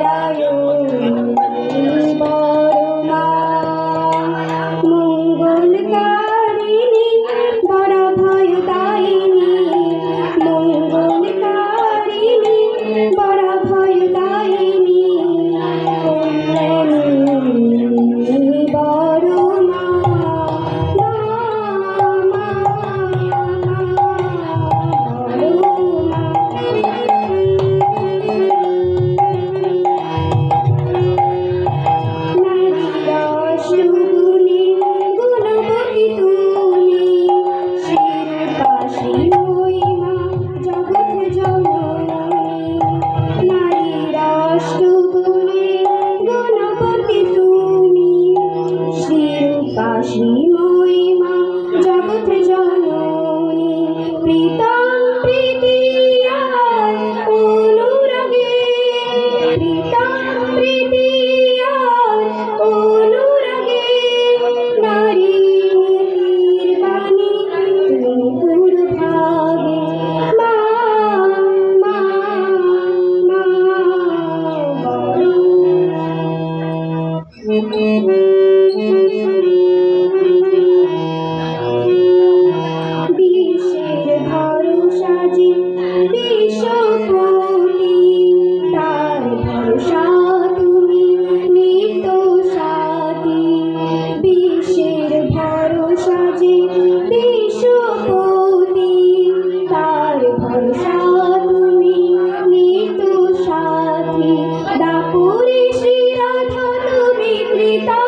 llorar অসীম মহিমা জগৎ জননী প্রীতা সদাপুরী শ্রীরাধা তুমি কৃতা